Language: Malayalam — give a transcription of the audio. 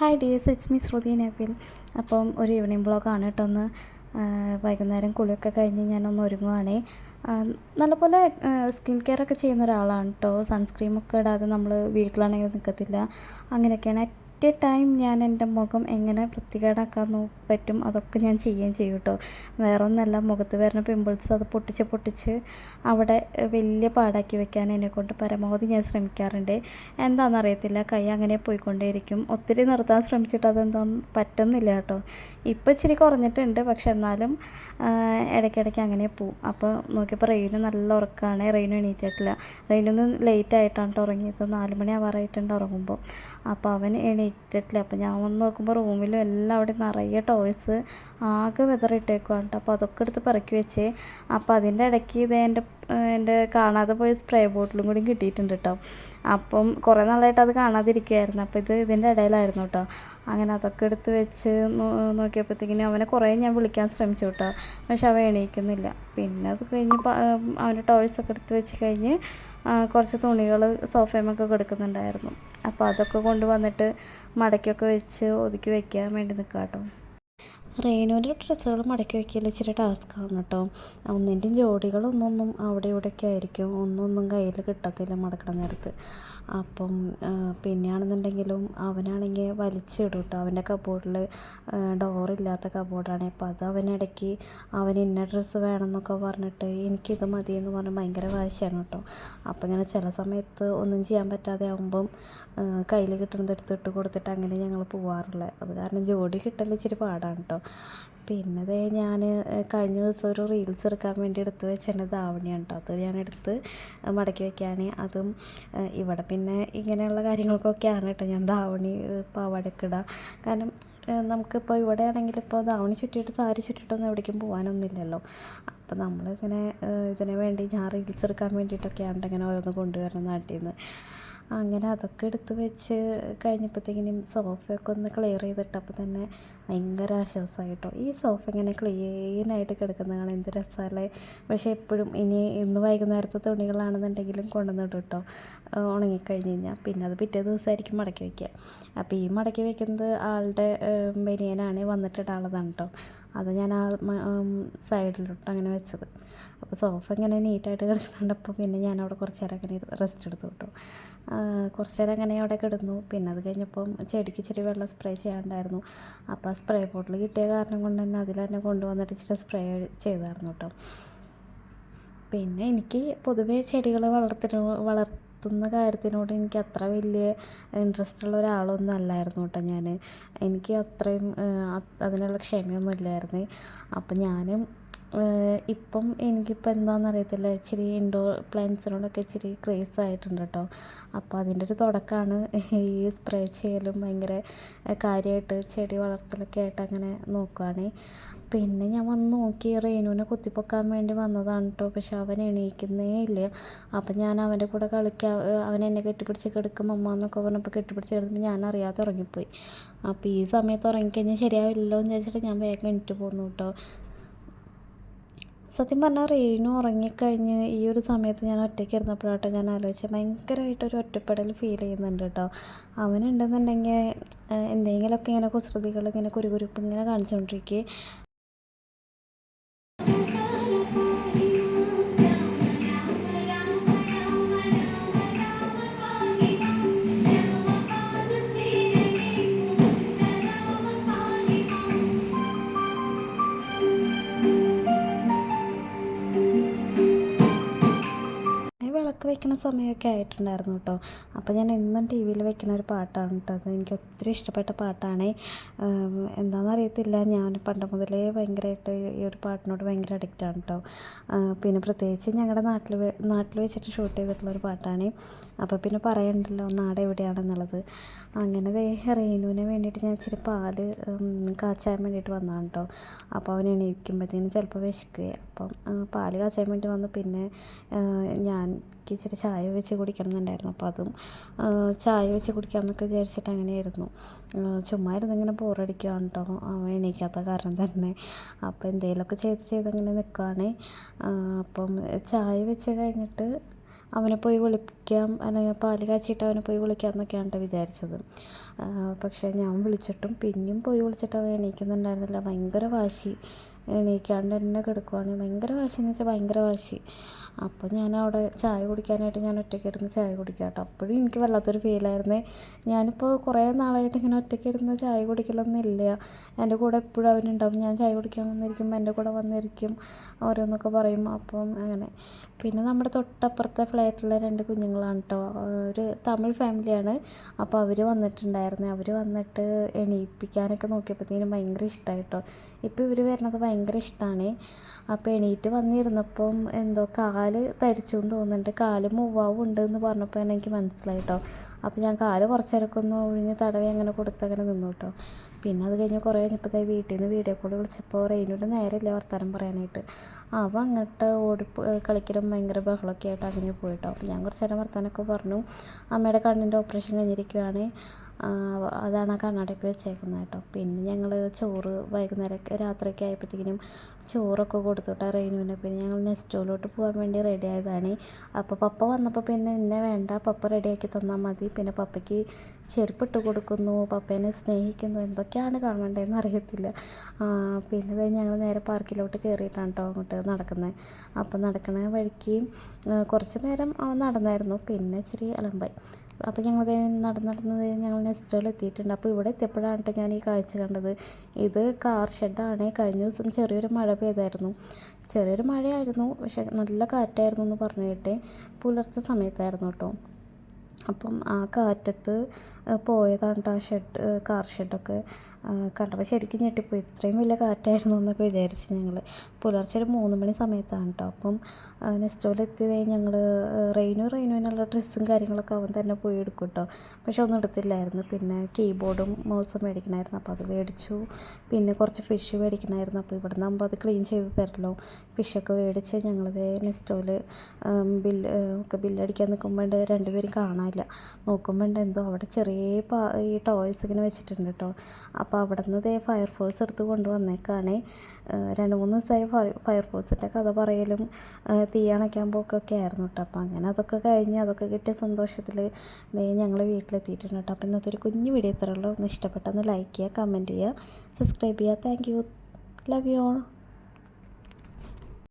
Hi dears it's me Shruti നാപ്പിൽ അപ്പം ഒരു ഈവനിങ് ബ്ലോഗാണ് കേട്ടോ ഒന്ന് വൈകുന്നേരം കുളിയൊക്കെ കഴിഞ്ഞ് ഞാനൊന്ന് ഒരുങ്ങുവാണേ. നല്ലപോലെ സ്കിൻ കെയർ ഒക്കെ ചെയ്യുന്ന ഒരാളാണ് കേട്ടോ. സൺസ്ക്രീമൊക്കെ ഇടാതെ നമ്മൾ വീട്ടിലാണെങ്കിൽ നിൽക്കത്തില്ല അങ്ങനെയൊക്കെയാണ് അറ്റ് എ ടൈം ഞാൻ എന്റെ മുഖം എങ്ങനെ വൃത്തികേടാക്കാൻ പറ്റും അതൊക്കെ ഞാൻ ചെയ്യുകയും ചെയ്യും കേട്ടോ വേറെ ഒന്നല്ല മുഖത്ത് വരുന്ന പിമ്പിൾസ് അത് പൊട്ടിച്ച് പൊട്ടിച്ച് അവിടെ വലിയ പാടാക്കി വെക്കാൻ എന്നെക്കൊണ്ട് പരമാവധി ഞാൻ ശ്രമിക്കാറുണ്ട്. എന്താണെന്നറിയത്തില്ല കൈ അങ്ങനെ പോയിക്കൊണ്ടേയിരിക്കും. ഒത്തിരി നിർത്താൻ ശ്രമിച്ചിട്ട് അതെന്തോ പറ്റുന്നില്ല കേട്ടോ ഇപ്പോൾ ഇച്ചിരി കുറഞ്ഞിട്ടുണ്ട് പക്ഷെ എന്നാലും ഇടയ്ക്കിടയ്ക്ക് അങ്ങനെ പോവും. അപ്പോൾ നോക്കിയപ്പോൾ റെയിന് നല്ല ഉറക്കമാണ് റെയിനും എണീറ്റിട്ടില്ല. റെയിനൊന്ന് ലേറ്റ് ആയിട്ടാണ് ഉറങ്ങിയത്. നാല് മണി ആവാറായിട്ടുണ്ട് ഉറങ്ങുമ്പോൾ. അപ്പോൾ അവൻ എണീറ്റിട്ടില്ല അപ്പോൾ ഞാൻ വന്ന് നോക്കുമ്പോൾ റൂമിലും എല്ലാം അവിടെ നിറയെ ടോയ്സ് ആകെ വെതറിട്ടേക്കുവാണ് കേട്ടോ അപ്പോൾ അതൊക്കെ എടുത്ത് പെറുക്കി വെച്ചേ അപ്പോൾ അതിന്റെ ഇടയ്ക്ക് ഇത് എന്റെ എന്റെ കാണാതെ പോയ സ്പ്രേ ബോട്ടിലും കൂടി കിട്ടിയിട്ടുണ്ട് കേട്ടോ അപ്പം കുറേ നാളായിട്ട് അത് കാണാതിരിക്കുമായിരുന്നു അപ്പോൾ ഇത് ഇതിന്റെ ഇടയിലായിരുന്നു കേട്ടോ അങ്ങനെ അതൊക്കെ എടുത്ത് വെച്ച് നോക്കിയപ്പോഴത്തേക്കിനും അവനെ കുറേ ഞാൻ വിളിക്കാൻ ശ്രമിച്ചു കേട്ടോ പക്ഷെ അവൻ എണീക്കുന്നില്ല. പിന്നെ അത് കഴിഞ്ഞ് അവന്റെ ടോയ്സൊക്കെ എടുത്ത് വെച്ച് കഴിഞ്ഞ് കുറച്ച് തുണികൾ സോഫയമൊക്കെ കിടക്കുന്നുണ്ടായിരുന്നു. അപ്പോൾ അതൊക്കെ കൊണ്ടുവന്നിട്ട് മടക്കിയൊക്കെ വെച്ച് ഒതുക്കി വെക്കാൻ വേണ്ടി നിൽക്കാം കേട്ടോ റെയിനുവിന്റെ ഡ്രസ്സുകൾ മടക്കി വയ്ക്കൽ ഇച്ചിരി ടാസ്ക്കാണ് കേട്ടോ. ഒന്നിന്റെയും ജോഡികളൊന്നൊന്നും അവിടെ ഇവിടെയൊക്കെ ആയിരിക്കും. ഒന്നൊന്നും കയ്യിൽ കിട്ടത്തില്ല മടക്കണ നേരത്ത്. അപ്പം പിന്നെയാണെന്നുണ്ടെങ്കിലും അവനാണെങ്കിൽ വലിച്ചിടും കേട്ടോ. അവന്റെ കബോർഡിൽ ഡോറില്ലാത്ത കബോർഡാണ് അപ്പോൾ അത് അവനിടയ്ക്ക് അവൻ ഇന്ന ഡ്രസ്സ് വേണമെന്നൊക്കെ പറഞ്ഞിട്ട് എനിക്കിത് മതി എന്ന് പറഞ്ഞ് ഭയങ്കര വാശിയാണ് കേട്ടോ. അപ്പം ഇങ്ങനെ ചില സമയത്ത് ഒന്നും ചെയ്യാൻ പറ്റാതെ ആകുമ്പം കയ്യിൽ കിട്ടുന്നത് എടുത്തിട്ട് കൊടുത്തിട്ട് അങ്ങനെ ഞങ്ങൾ പോവാറുള്ളത്. അത് കാരണം ജോഡി കിട്ടൽ ഇച്ചിരി പാടാണ് കേട്ടോ. പിന്നെ ദേ ഞാൻ കഴിഞ്ഞ ദിവസം ഒരു റീൽസ് എടുക്കാൻ വേണ്ടി എടുത്ത് വെച്ചതിന്റെ ധാവണിയാണ് കേട്ടോ അത് ഞാൻ എടുത്ത് മടക്കി വെക്കുകയാണ് അതും ഇവിടെ പിന്നെ ഇങ്ങനെയുള്ള കാര്യങ്ങൾക്കൊക്കെയാണ് കേട്ടോ ഞാൻ ധാവണി പാവടക്കിടാം കാരണം നമുക്കിപ്പോൾ ഇവിടെ ആണെങ്കിൽ ഇപ്പോൾ ധാവണി ചുറ്റിയിട്ട് സാരി ചുറ്റിയിട്ടൊന്നും എവിടേക്കും പോകാനൊന്നുമില്ലല്ലോ അപ്പോൾ നമ്മളിങ്ങനെ ഇതിന് വേണ്ടി ഞാൻ റീൽസ് എടുക്കാൻ വേണ്ടിയിട്ടൊക്കെയാണ് ഇങ്ങനെ ഓരോന്ന് കൊണ്ടുവരണം നാട്ടിൽ നിന്ന് അങ്ങനെ അതൊക്കെ എടുത്ത് വെച്ച് കഴിഞ്ഞപ്പോഴത്തേക്കിനും സോഫയൊക്കെ ഒന്ന് ക്ലിയർ ചെയ്തിട്ടപ്പോൾ തന്നെ ഭയങ്കര ആശ്വാസമായി കേട്ടോ ഈ സോഫ ഇങ്ങനെ ക്ലീനായിട്ട് കിടക്കുന്ന കാണാൻ എന്ത് രസമല്ലേ പക്ഷേ എപ്പോഴും ഇനി ഇന്ന് വൈകുന്നേരത്തെ തുണികളാണെന്നുണ്ടെങ്കിലും കൊണ്ടുവന്നിട്ട് കേട്ടോ. ഉണങ്ങിക്കഴിഞ്ഞ് കഴിഞ്ഞാൽ പിന്നെ അത് പിറ്റേ ദിവസമായിരിക്കും മടക്കി വയ്ക്കുക അപ്പോൾ ഈ മടക്കി വയ്ക്കുന്നത് ആളുടെ ബനിയനാണ് വന്നിട്ടിടാനുള്ളതാണ് കേട്ടോ. അത് ഞാൻ ആ സൈഡിലോട്ട് അങ്ങനെ വെച്ചത്. അപ്പോൾ സോഫ ഇങ്ങനെ നീറ്റായിട്ട് കിടക്കുന്നുണ്ടപ്പോൾ പിന്നെ ഞാൻ അവിടെ കുറച്ച് നേരം അങ്ങനെ റെസ്റ്റ് എടുത്തു കേട്ടോ. കുറച്ച് നേരം അങ്ങനെ അവിടെ കിടന്നു. പിന്നെ അത് കഴിഞ്ഞപ്പം ചെടിക്ക് ഇച്ചിരി വെള്ളം സ്പ്രേ ചെയ്യാണ്ടായിരുന്നു. അപ്പോൾ ആ സ്പ്രേ ബോട്ടിൽ കിട്ടിയ കാരണം കൊണ്ട് തന്നെ അതിൽ തന്നെ കൊണ്ടുവന്നിട്ട് ഇച്ചിരി സ്പ്രേ ചെയ്തായിരുന്നു കേട്ടോ. പിന്നെ എനിക്ക് പൊതുവേ ചെടികൾ വളർത്തിന് വളർത്തുന്ന കാര്യത്തിനോട് എനിക്ക് അത്ര വലിയ ഇൻട്രസ്റ്റ് ഉള്ള ഒരാളൊന്നും അല്ലായിരുന്നു കേട്ടോ ഞാൻ എനിക്ക് അത്രയും അതിനുള്ള ക്ഷമയൊന്നും ഇല്ലായിരുന്നു. അപ്പം ഞാനും ഇപ്പം എനിക്കിപ്പോൾ എന്താണെന്ന് അറിയത്തില്ല ഇച്ചിരി ഇൻഡോർ പ്ലാന്റ്സിനോടൊക്കെ ഇച്ചിരി ക്രേസ് ആയിട്ടുണ്ട് കേട്ടോ. അപ്പോൾ അതിന്റെ ഒരു തുടക്കമാണ് ഈ സ്പ്രേ ചെയ്യലും ഭയങ്കര കാര്യമായിട്ട് ചെടി വളർത്തലൊക്കെ ആയിട്ട് അങ്ങനെ നോക്കുകയാണ് പിന്നെ ഞാൻ വന്ന് നോക്കി റേനുവിനെ കുത്തിപ്പൊക്കാൻ വേണ്ടി വന്നതാണ് കേട്ടോ പക്ഷെ അവൻ എണീക്കുന്നേ ഇല്ല. അപ്പം ഞാൻ അവന്റെ കൂടെ കളിക്കാൻ അവൻ എന്നെ കെട്ടിപ്പിടിച്ച് കിടക്കും അമ്മ എന്നൊക്കെ പറഞ്ഞപ്പോൾ കെട്ടിപ്പിടിച്ച് കിടന്നപ്പോൾ ഞാൻ അറിയാതെ ഉറങ്ങിപ്പോയി. അപ്പോൾ ഈ സമയത്ത് ഉറങ്ങിക്കഴിഞ്ഞാൽ ശരിയാവില്ലല്ലോ എന്ന് വിചാരിച്ചിട്ട് ഞാൻ വേഗം എണീറ്റ് പോന്നു കേട്ടോ സത്യം പറഞ്ഞാൽ റെയിനും ഉറങ്ങിക്കഴിഞ്ഞ് ഈ ഒരു സമയത്ത് ഞാൻ ഒറ്റയ്ക്ക് ഇരുന്നപ്പോഴാട്ടോ ഞാൻ ആലോചിച്ച് ഭയങ്കരമായിട്ടൊരു ഒറ്റപ്പെടൽ ഫീൽ ചെയ്യുന്നുണ്ട് കേട്ടോ അവനുണ്ടെന്നുണ്ടെങ്കിൽ എന്തെങ്കിലുമൊക്കെ ഇങ്ങനെ കുസൃതികൾ ഇങ്ങനെ കുരുകുരുപ്പ് ഇങ്ങനെ കാണിച്ചുകൊണ്ടിരിക്കുക വിളക്ക് വെക്കുന്ന സമയമൊക്കെ ആയിട്ടുണ്ടായിരുന്നു കേട്ടോ. അപ്പോൾ ഞാൻ എന്നും ടി വിയിൽ വെക്കുന്ന ഒരു പാട്ടാണ് കേട്ടോ. അത് എനിക്ക് ഒത്തിരി ഇഷ്ടപ്പെട്ട പാട്ടാണ്. എന്താണെന്ന് അറിയത്തില്ല. ഞാൻ പണ്ട് മുതലേ ഭയങ്കരമായിട്ട് ഈ ഒരു പാട്ടിനോട് ഭയങ്കര ആണ് കേട്ടോ. പിന്നെ പ്രത്യേകിച്ച് ഞങ്ങളുടെ നാട്ടിൽ നാട്ടിൽ വെച്ചിട്ട് ഷൂട്ട് ചെയ്തിട്ടുള്ള ഒരു പാട്ടാണ്. അപ്പോൾ പിന്നെ പറയണ്ടല്ലോ നാട് എവിടെയാണെന്നുള്ളത്. അങ്ങനെ ദേ റെയിനുവിന് വേണ്ടിയിട്ട് ഞാൻ ഇച്ചിരി പാൽ കാച്ചാൻ വേണ്ടിയിട്ട് വന്നതാണ് കേട്ടോ. അപ്പോൾ അവൻ എണീക്കുമ്പോഴത്തേനും ചിലപ്പോൾ വിശക്കുകയെ. അപ്പം പാൽ കാച്ചാൻ വേണ്ടി വന്നു. പിന്നെ ഞാൻ എനിക്ക് ഇച്ചിരി ചായ വെച്ച് കുടിക്കണം എന്നുണ്ടായിരുന്നു അപ്പോൾ അതും ചായ വെച്ച് കുടിക്കാമെന്നൊക്കെ വിചാരിച്ചിട്ട് അങ്ങനെയായിരുന്നു. ചുമ്മാ ഇരുന്നിങ്ങനെ ബോറടിക്കുകയാണ് കേട്ടോ എണീക്കാത്ത കാരണം തന്നെ. അപ്പോൾ എന്തെങ്കിലുമൊക്കെ ചെയ്ത് ചെയ്ത് അങ്ങനെ നിൽക്കുകയാണ് അപ്പം ചായ വെച്ച് കഴിഞ്ഞിട്ട് അവനെ പോയി വിളിക്കാം. അല്ലെങ്കിൽ പാൽ കാച്ചിയിട്ട് അവനെ പോയി വിളിക്കാം എന്നൊക്കെയാണ് വിചാരിച്ചത് പക്ഷേ ഞാൻ വിളിച്ചിട്ടും പിന്നെയും പോയി വിളിച്ചിട്ട് അവൻ എണീക്കുന്നുണ്ടായിരുന്നില്ല. ഭയങ്കര വാശി. എണീക്കാണ്ട് തന്നെ കിടക്കുവാണ്. ഭയങ്കര വാശി എന്ന് വെച്ചാൽ ഭയങ്കര വാശി. അപ്പോൾ ഞാൻ അവിടെ ചായ കുടിക്കാനായിട്ട് ഞാൻ ഒറ്റയ്ക്ക് ഇരുന്ന് ചായ കുടിക്കുക കേട്ടോ. അപ്പോഴും എനിക്ക് വല്ലാത്തൊരു ഫീലായിരുന്നേ ഞാനിപ്പോൾ കുറേ നാളായിട്ട് ഇങ്ങനെ ഒറ്റയ്ക്ക് ഇരുന്ന് ചായ കുടിക്കലൊന്നുമില്ല എന്റെ കൂടെ എപ്പോഴും അവനുണ്ടാവും. ഞാൻ ചായ കുടിക്കാൻ വന്നിരിക്കും എന്റെ കൂടെ വന്നിരിക്കും ഓരോന്നൊക്കെ പറയും. അപ്പം അങ്ങനെ. പിന്നെ നമ്മുടെ തൊട്ടപ്പുറത്തെ ഫ്ലാറ്റിലെ രണ്ട് കുഞ്ഞുങ്ങളാണ് കേട്ടോ. ഒരു തമിഴ് ഫാമിലിയാണ്. അപ്പോൾ അവർ വന്നിട്ടുണ്ടായിരുന്നു. അവർ വന്നിട്ട് എണീപ്പിക്കാനൊക്കെ നോക്കിയപ്പോഴത്തേനും ഭയങ്കര ഇഷ്ടമായി കേട്ടോ. ഇപ്പോൾ ഇവർ വരുന്നത് ഭയങ്കര ഇഷ്ടമാണ് അപ്പോൾ എണീറ്റ് വന്നിരുന്നപ്പം എന്തോ കാൽ തരിച്ചു എന്ന് തോന്നുന്നുണ്ട്. കാൽ മൂവാവുണ്ട് എന്ന് പറഞ്ഞപ്പോൾ തന്നെ എനിക്ക് മനസ്സിലായി കേട്ടോ അപ്പോൾ ഞാൻ കാൽ കുറച്ച് നേരമൊക്കെ ഒഴിഞ്ഞ് തടവി അങ്ങനെ കൊടുത്ത് അങ്ങനെ നിന്നു കേട്ടോ. പിന്നെ അത് കഴിഞ്ഞ് കുറേ കഴിഞ്ഞപ്പോഴത്തേ വീട്ടിൽ നിന്ന് വീഡിയോ കോൾ വിളിച്ചപ്പോൾ റെയിനോട് നേരമില്ല വർത്തമാനം പറയാനായിട്ട്. അവൻ അങ്ങോട്ട് ഓടി കളിക്കലും ഭയങ്കര ബഹളമൊക്കെ ആയിട്ട് അങ്ങനെ പോയിട്ടോ അപ്പോൾ ഞാൻ കുറച്ച് നേരം വർത്തമാനമൊക്കെ പറഞ്ഞു. അമ്മയുടെ കണ്ണിന്റെ ഓപ്പറേഷൻ കഴിഞ്ഞിരിക്കുകയാണ് അതാണ് ആ കണ്ണാടൊക്കെ വെച്ചേക്കുന്നത് കേട്ടോ. പിന്നെ ഞങ്ങൾ ചോറ് വൈകുന്നേരം രാത്രിയൊക്കെ ആയപ്പോഴത്തേക്കിനും ചോറൊക്കെ കൊടുത്തുവിട്ട റെയിനുവിനെ. പിന്നെ ഞങ്ങൾ നെസ്റ്റോയിലോട്ട് പോകാൻ വേണ്ടി റെഡി ആയതാണ്. അപ്പോൾ പപ്പ വന്നപ്പോൾ പിന്നെ എന്നെ വേണ്ട പപ്പ റെഡിയാക്കി തന്നാൽ മതി. പിന്നെ പപ്പയ്ക്ക് ചെരുപ്പിട്ട് കൊടുക്കുന്നു പപ്പേനെ സ്നേഹിക്കുന്നു എന്തൊക്കെയാണ് കാണേണ്ടതെന്ന് അറിയത്തില്ല. പിന്നെ ഞങ്ങൾ നേരെ പാർക്കിലോട്ട് കയറിയിട്ടാണ് കേട്ടോ അങ്ങോട്ട് നടക്കുന്നത് അപ്പോൾ നടക്കണ വഴിക്ക് കുറച്ച് നേരം നടന്നായിരുന്നു. പിന്നെ ഇച്ചിരി അലമ്പായി. അപ്പോൾ ഞങ്ങൾ നടന്ന് നടന്ന് ഞങ്ങൾ നെസ്റ്റോയിൽ എത്തിയിട്ടുണ്ട്. അപ്പോൾ ഇവിടെ എത്തിയപ്പോഴാണ് കേട്ടോ ഞാൻ ഈ കാഴ്ച കണ്ടത്. ഇത് കാർ ഷെഡാണ് കഴിഞ്ഞ ദിവസം ചെറിയൊരു മഴ പെയ്തായിരുന്നു ചെറിയൊരു മഴയായിരുന്നു. പക്ഷെ നല്ല കാറ്റായിരുന്നു എന്ന് പറഞ്ഞു കേട്ടെ. പുലർച്ചെ സമയത്തായിരുന്നു കേട്ടോ. അപ്പം ആ കാറ്റത്ത് പോയതാണ് കേട്ടോ ആ ഷെഡ് കാർ ഷെഡൊക്കെ. കണ്ടപ്പോൾ ശരിക്കും ഞെട്ടിപ്പോയി. ഇത്രയും വലിയ കാറ്റായിരുന്നു എന്നൊക്കെ വിചാരിച്ച് ഞങ്ങൾ. പുലർച്ചെ ഒരു മൂന്ന് മണി സമയത്താണ് കേട്ടോ അപ്പം നെസ്റ്റോയിൽ എത്തിയത് ഞങ്ങൾ റെയിനു എന്നുള്ള ഡ്രസ്സും കാര്യങ്ങളൊക്കെ അവൻ തന്നെ പോയി എടുക്കും കേട്ടോ പക്ഷെ ഒന്നും എടുത്തില്ലായിരുന്നു. പിന്നെ കീബോർഡും മൗസും മേടിക്കണമായിരുന്നു അപ്പോൾ അത് മേടിച്ചു. പിന്നെ കുറച്ച് ഫിഷ് മേടിക്കണമായിരുന്നു അപ്പോൾ ഇവിടെ നിന്നാകുമ്പോൾ അത് ക്ലീൻ ചെയ്ത് തരല്ലോ ഫിഷൊക്കെ മേടിച്ച് ഞങ്ങളത് നെസ്റ്റോയിൽ ബില്ല് ഒക്കെ ബില്ലടിക്കാൻ നിൽക്കുമ്പോൾ രണ്ടുപേരും കാണാനില്ല. നോക്കുമ്പോൾ എന്തോ അവിടെ ചെറിയ ഈ ടോയ്സ് ഇങ്ങനെ വെച്ചിട്ടുണ്ട് കേട്ടോ അപ്പോൾ അവിടെ നിന്ന് ഇതേ ഫയർഫോഴ്സ് എടുത്ത് കൊണ്ടുവന്നേക്കാണ് രണ്ട് മൂന്ന് ദിവസമായി ഫയർഫോഴ്സിന്റെ കഥ പറയലും തീ അണയ്ക്കാൻ പോക്കൊക്കെ ആയിരുന്നു കേട്ടോ അപ്പോൾ അങ്ങനെ അതൊക്കെ കഴിഞ്ഞ് അതൊക്കെ കിട്ടിയ സന്തോഷത്തിൽ ഞങ്ങൾ വീട്ടിലെത്തിയിട്ടുണ്ട് കേട്ടോ അപ്പോൾ ഇന്നത്തെ ഒരു കുഞ്ഞു വീഡിയോ ഇത്രയുള്ളൂ ഒന്ന് ഇഷ്ടപ്പെട്ടൊന്ന് ലൈക്ക് ചെയ്യുക കമന്റ് ചെയ്യുക സബ്സ്ക്രൈബ് ചെയ്യുക. Thank you love you all